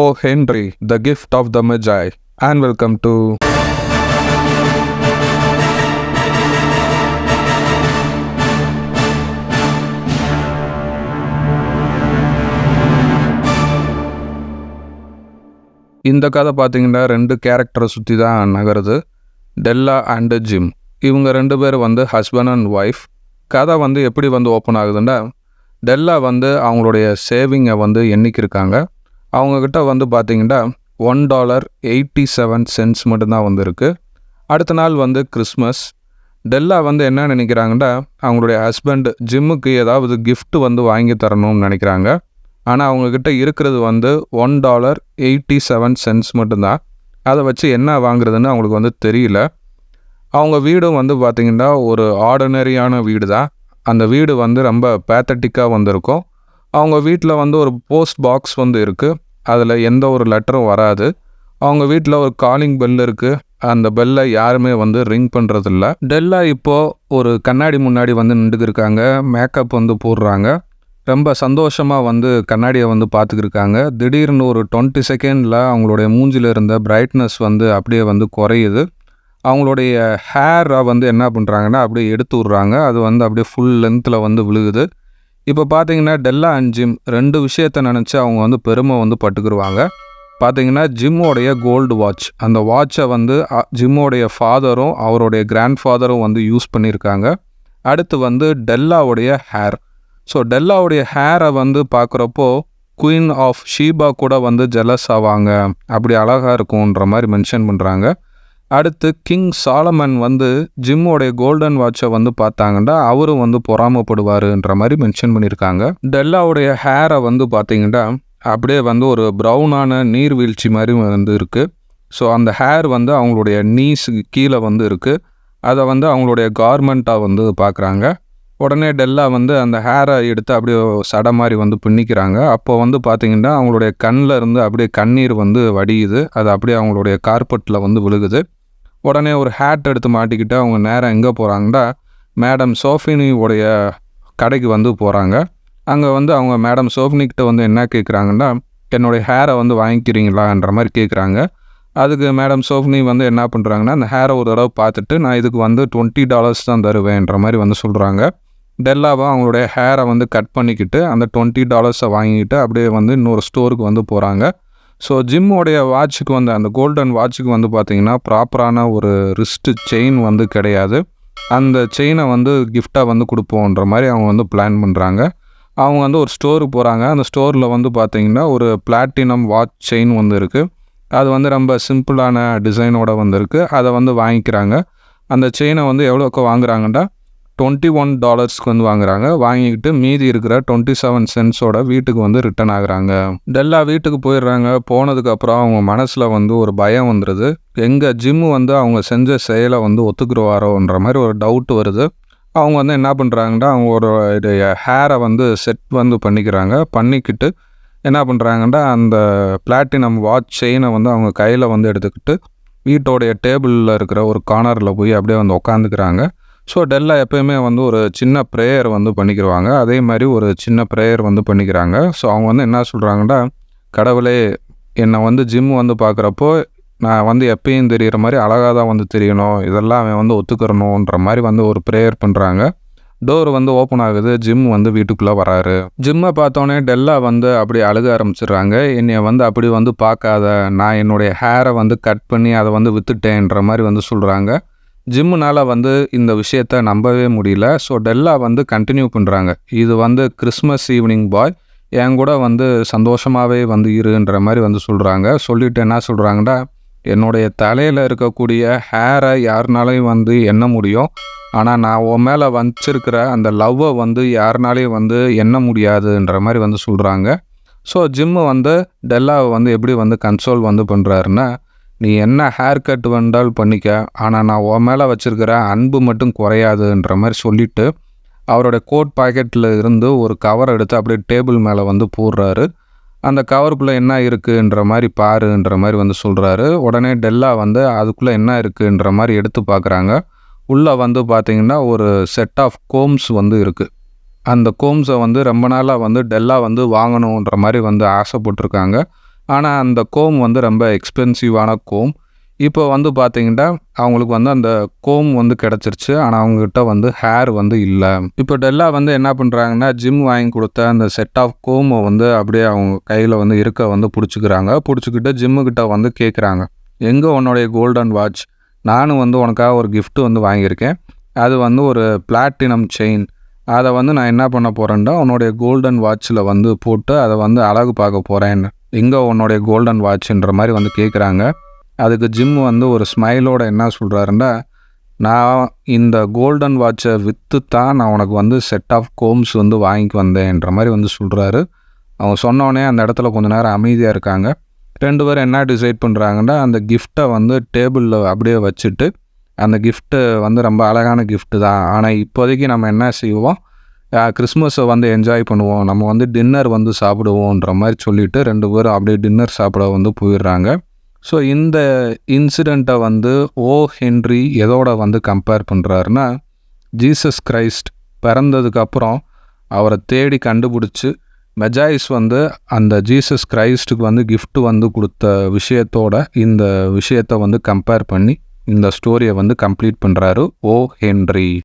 O Henry the gift of the Magi and welcome to இந்த கதை பார்த்தீங்கன்னா ரெண்டு கேரக்டரை சுற்றி தான் நகருது. டெல்லா அண்டு ஜிம் இவங்க ரெண்டு பேர் வந்து ஹஸ்பண்ட் அண்ட் ஒய்ஃப் கதை வந்து எப்படி வந்து ஓப்பன் ஆகுதுன்னா டெல்லா வந்து அவங்களுடைய சேவிங்கை வந்து எண்ணிக்கிருக்காங்க. அவங்கக்கிட்ட வந்து பார்த்திங்கன்னா one dollar eighty seven cents மட்டும்தான் வந்திருக்கு. அடுத்த நாள் வந்து கிறிஸ்மஸ். டெல்லா வந்து என்ன நினைக்கிறாங்கன்னா அவங்களுடைய ஹஸ்பண்ட் ஜிம்முக்கு ஏதாவது கிஃப்ட் வந்து வாங்கி தரணும்னு நினைக்கிறாங்க. ஆனால் அவங்கக்கிட்ட இருக்கிறது வந்து one dollar eighty seven cents மட்டும்தான். அதை வச்சு என்ன வாங்குறதுன்னு அவங்களுக்கு வந்து தெரியல. அவங்க வீடும் வந்து பார்த்திங்கன்னா ஒரு ஆர்டினரியான வீடு தான் அந்த வீடு வந்து ரொம்ப பேத்தட்டிக்காக வந்திருக்கும். அவங்க வீட்டில் வந்து ஒரு போஸ்ட் பாக்ஸ் வந்து இருக்குது அதில் எந்த ஒரு லெட்டரும் வராது. அவங்க வீட்டில் ஒரு காலிங் பெல் இருக்குது அந்த பெல்லை யாருமே வந்து ரிங் பண்ணுறதில்ல டெல்லா இப்போது ஒரு கண்ணாடி முன்னாடி வந்து நின்றுக்கிருக்காங்க மேக்கப் வந்து போடுறாங்க. ரொம்ப சந்தோஷமாக வந்து கண்ணாடியை வந்து பார்த்துக்கிருக்காங்க திடீர்னு ஒரு டுவெண்ட்டி செகண்டில் அவங்களுடைய மூஞ்சில் இருந்த பிரைட்னஸ் வந்து அப்படியே வந்து குறையுது. அவங்களுடைய ஹேரை வந்து என்ன பண்ணுறாங்கன்னா அப்படியே எடுத்து விட்றாங்க. அது வந்து அப்படியே ஃபுல் லென்த்தில் வந்து விழுகுது. இப்போ பார்த்தீங்கன்னா டெல்லா அண்ட் ஜிம் ரெண்டு விஷயத்த நினச்சி அவங்க வந்து பெருமை வந்து பட்டுக்கிருவாங்க. பார்த்தீங்கன்னா ஜிம்மோடைய கோல்டு வாட்ச் அந்த வாட்சை வந்து ஜிம்மோடைய ஃபாதரும் அவருடைய கிராண்ட் ஃபாதரும் வந்து யூஸ் பண்ணியிருக்காங்க. அடுத்து வந்து டெல்லாவுடைய ஹேர் ஸோ டெல்லாவுடைய ஹேரை வந்து பார்க்குறப்போ குயின் ஆஃப் ஷீபா கூட வந்து ஜெலஸ் ஆவாங்க. அப்படி அழகாக இருக்கும்ன்ற மாதிரி மென்ஷன் பண்ணுறாங்க அடுத்து கிங் சாலமன் வந்து ஜிம்மோடைய கோல்டன் வாட்சை வந்து பார்த்தாங்கன்னா அவரும் வந்து பொறாமப்படுவாருன்ற மாதிரி மென்ஷன் பண்ணியிருக்காங்க. டெல்லாவுடைய ஹேரை வந்து பார்த்தீங்கன்னா அப்படியே வந்து ஒரு ப்ரௌனான நீர்வீழ்ச்சி மாதிரி வந்து இருக்குது ஸோ அந்த ஹேர் வந்து அவங்களுடைய நீஸ் கீழே வந்து இருக்குது அதை வந்து அவங்களுடைய கார்மெண்ட்டாக வந்து பார்க்குறாங்க. உடனே டெல்லா வந்து அந்த ஹேரை எடுத்து அப்படியே சடை மாதிரி வந்து பின்னிக்கிறாங்க. அப்போ வந்து பார்த்தீங்கன்னா அவங்களுடைய கண்ணில் இருந்து அப்படியே கண்ணீர் வந்து வடியுது. அது அப்படியே அவங்களுடைய கார்பெட்டில் வந்து விழுகுது. உடனே ஒரு ஹேட் எடுத்து மாட்டிக்கிட்டு அவங்க நேரம் எங்கே போகிறாங்கன்னா மேடம் சோஃபினியோடைய கடைக்கு வந்து போகிறாங்க அங்கே வந்து அவங்க மேடம் சோஃபினிக்கிட்ட வந்து என்ன கேட்குறாங்கன்னா என்னுடைய ஹேரை வந்து வாங்கிக்கிறீங்களான்ற மாதிரி கேட்குறாங்க அதுக்கு மேடம் சோஃபினி வந்து என்ன பண்ணுறாங்கன்னா அந்த ஹேரை ஒரு தடவை பார்த்துட்டு நான் இதுக்கு வந்து டுவெண்ட்டி டாலர்ஸ் தான் தருவேன்ற மாதிரி வந்து சொல்கிறாங்க டெல்லாவும் அவங்களுடைய ஹேரை வந்து கட் பண்ணிக்கிட்டு அந்த டுவெண்ட்டி டாலர்ஸை வாங்கிக்கிட்டு அப்படியே வந்து இன்னொரு ஸ்டோருக்கு வந்து போகிறாங்க ஸோ ஜிம்முடைய வாட்சுக்கு வந்து அந்த கோல்டன் வாட்சுக்கு வந்து பார்த்திங்கன்னா ப்ராப்பரான ஒரு ரிஸ்ட்டு செயின் வந்து கிடையாது. அந்த செயினை வந்து கிஃப்டாக வந்து கொடுப்போன்ற மாதிரி அவங்க வந்து பிளான் பண்ணுறாங்க அவங்க வந்து ஒரு ஸ்டோருக்கு போகிறாங்க அந்த ஸ்டோரில் வந்து பார்த்திங்கன்னா ஒரு பிளாட்டினம் வாட்ச் செயின் வந்து இருக்குது அது வந்து ரொம்ப சிம்பிளான டிசைனோட வந்திருக்கு அதை வந்து வாங்கிக்கிறாங்க. அந்த செயினை வந்து எவ்வளோக்கு வாங்குறாங்கன்னா டுவெண்ட்டி ஒன் டாலர்ஸ்க்கு வந்து வாங்குறாங்க. வாங்கிக்கிட்டு மீதி இருக்கிற டுவெண்ட்டி செவன் சென்ட்ஸோட வீட்டுக்கு வந்து ரிட்டர்ன் ஆகுறாங்க. டெல்லா வீட்டுக்கு போயிடுறாங்க. போனதுக்கப்புறம் அவங்க மனசில் வந்து ஒரு பயம் வந்துடுது எங்கள் ஜிம்மு வந்து அவங்க செஞ்ச செயலை வந்து ஒத்துக்குருவாரோன்ற மாதிரி ஒரு டவுட் வருது. அவங்க வந்து என்ன பண்ணுறாங்கன்னா அவங்க ஒரு ஹேரை வந்து செட் வந்து பண்ணிக்கிறாங்க. பண்ணிக்கிட்டு என்ன பண்ணுறாங்கன்னா அந்த பிளாட்டினம் வாட்ச் செயினை வந்து அவங்க கையில் வந்து எடுத்துக்கிட்டு வீட்டோடைய டேபிளில் இருக்கிற ஒரு கார்னரில் போய் அப்படியே வந்து உக்காந்துக்கிறாங்க. ஸோ டெல்லா எப்போயுமே வந்து ஒரு சின்ன ப்ரேயர் வந்து பண்ணிக்கிடுவாங்க அதே மாதிரி ஒரு சின்ன ப்ரேயர் வந்து பண்ணிக்கிறாங்க. ஸோ அவங்க வந்து என்ன சொல்கிறாங்கன்னா கடவுளே என்னை வந்து ஜிம் வந்து பார்க்குறப்போ நான் வந்து எப்பயும் தெரிகிற மாதிரி அழகாக தான் வந்து தெரியணும். இதெல்லாம் அவன் வந்து ஒத்துக்கிறணுன்ற மாதிரி வந்து ஒரு ப்ரேயர் பண்ணுறாங்க டோர் வந்து ஓப்பன் ஆகுது. ஜிம் வந்து வீட்டுக்குள்ளே வராரு. ஜிம்மை பார்த்தோன்னே டெல்லா வந்து அப்படி அழுக ஆரம்பிச்சிடுறாங்க. என்னைய வந்து அப்படி வந்து பார்க்காத. நான் என்னுடைய ஹேரை வந்து கட் பண்ணி அதை வந்து விற்றுட்டேன்ற மாதிரி வந்து சொல்கிறாங்க ஜிம்முனால் வந்து இந்த விஷயத்த நம்பவே முடியல. ஸோ டெல்லா வந்து கண்டினியூ பண்ணுறாங்க இது வந்து கிறிஸ்மஸ் ஈவினிங் பாய் என் கூட வந்து சந்தோஷமாகவே வந்து இருன்ற மாதிரி வந்து சொல்கிறாங்க சொல்லிட்டு என்ன சொல்கிறாங்கன்னா என்னுடைய தலையில் இருக்கக்கூடிய ஹேரை யாருனாலையும் வந்து எண்ண முடியும். ஆனால் நான் உன் மேலே வச்சிருக்கிற அந்த லவ்வை வந்து யாருனாலையும் வந்து எண்ண முடியாதுன்ற மாதிரி வந்து சொல்கிறாங்க ஸோ ஜிம்மு வந்து டெல்லாவை வந்து எப்படி வந்து கன்சோல் வந்து பண்ணுறாருன்னா நீ என்ன ஹேர் கட் வந்தால் பண்ணிக்க ஆனால் நான் உன் மேலே வச்சுருக்கிற அன்பு மட்டும் குறையாதுன்ற மாதிரி சொல்லிவிட்டு அவரோட கோட் பாக்கெட்டில் இருந்து ஒரு கவர் எடுத்து அப்படியே டேபிள் மேலே வந்து போடுறாரு. அந்த கவருக்குள்ளே என்ன இருக்குன்ற மாதிரி பாருன்ற மாதிரி வந்து சொல்கிறாரு உடனே டெல்லா வந்து அதுக்குள்ளே என்ன இருக்குன்ற மாதிரி எடுத்து பார்க்குறாங்க உள்ளே வந்து பார்த்திங்கன்னா ஒரு செட் ஆஃப் கோம்ஸ் வந்து இருக்குது அந்த கோம்ஸை வந்து ரொம்ப நாளாக வந்து டெல்லா வந்து வாங்கணுன்ற மாதிரி வந்து ஆசைப்பட்டிருக்காங்க. ஆனால் அந்த கோம் வந்து ரொம்ப எக்ஸ்பென்சிவான கோம் இப்போ வந்து பார்த்தீங்கன்னா அவங்களுக்கு வந்து அந்த கோம் வந்து கிடச்சிருச்சு. ஆனால் அவங்கக்கிட்ட வந்து ஹேர் வந்து இல்லை. இப்போ டெல்லா வந்து என்ன பண்ணுறாங்கன்னா ஜிம் வாங்கி கொடுத்த அந்த செட் ஆஃப் கோமை வந்து அப்படியே அவங்க கையில் வந்து இருக்க வந்து பிடிச்சிக்கிறாங்க. பிடிச்சிக்கிட்டு ஜிம்முக்கிட்ட வந்து கேட்குறாங்க எங்கே உன்னுடைய கோல்டன் வாட்ச் நானும் வந்து உனக்காக ஒரு கிஃப்ட்டு வந்து வாங்கியிருக்கேன். அது வந்து ஒரு பிளாட்டினம் செயின் அதை வந்து நான் என்ன பண்ண போகிறேன்னா உன்னுடைய கோல்டன் வாட்சில் வந்து போட்டு அதை வந்து அழகு பார்க்க போகிறேன்னு எங்கே உன்னுடைய கோல்டன் வாட்சுன்ற மாதிரி வந்து கேட்குறாங்க அதுக்கு ஜிம் வந்து ஒரு ஸ்மைலோட என்ன சொல்கிறாருன்னா நான் இந்த கோல்டன் வாட்சை விற்று தான் நான் உனக்கு வந்து செட் ஆஃப் கோம்ஸ் வந்து வாங்கிக்கு வந்தேன்ற மாதிரி வந்து சொல்கிறாரு அவங்க சொன்னோடனே அந்த இடத்துல கொஞ்ச நேரம் அமைதியாக இருக்காங்க. ரெண்டு பேரும் என்ன டிசைட் பண்ணுறாங்கன்னா அந்த கிஃப்ட்டை வந்து டேபிளில் அப்படியே வச்சுட்டு அந்த கிஃப்ட்டு வந்து ரொம்ப அழகான கிஃப்ட்டு தான். ஆனால் இப்போதைக்கு நம்ம என்ன செய்வோம்? கிறிஸ்மஸை வந்து என்ஜாய் பண்ணுவோம். நம்ம வந்து டின்னர் வந்து சாப்பிடுவோன்ற மாதிரி சொல்லிவிட்டு ரெண்டு பேரும் அப்படியே டின்னர் சாப்பிட வந்து போயிடுறாங்க. ஸோ இந்த இன்சிடெண்ட்டை வந்து ஓ ஹென்றி எதோட வந்து கம்பேர் பண்ணுறாருன்னா ஜீசஸ் கிரைஸ்ட் பிறந்ததுக்கப்புறம் அவரை தேடி கண்டுபிடிச்சி மெஜாயிஸ் வந்து அந்த ஜீசஸ் கிரைஸ்ட்டுக்கு வந்து கிஃப்ட் வந்து கொடுத்த விஷயத்தோட இந்த விஷயத்தை வந்து கம்பேர் பண்ணி இந்த ஸ்டோரியை வந்து கம்ப்ளீட் பண்ணுறாரு ஓ ஹென்றி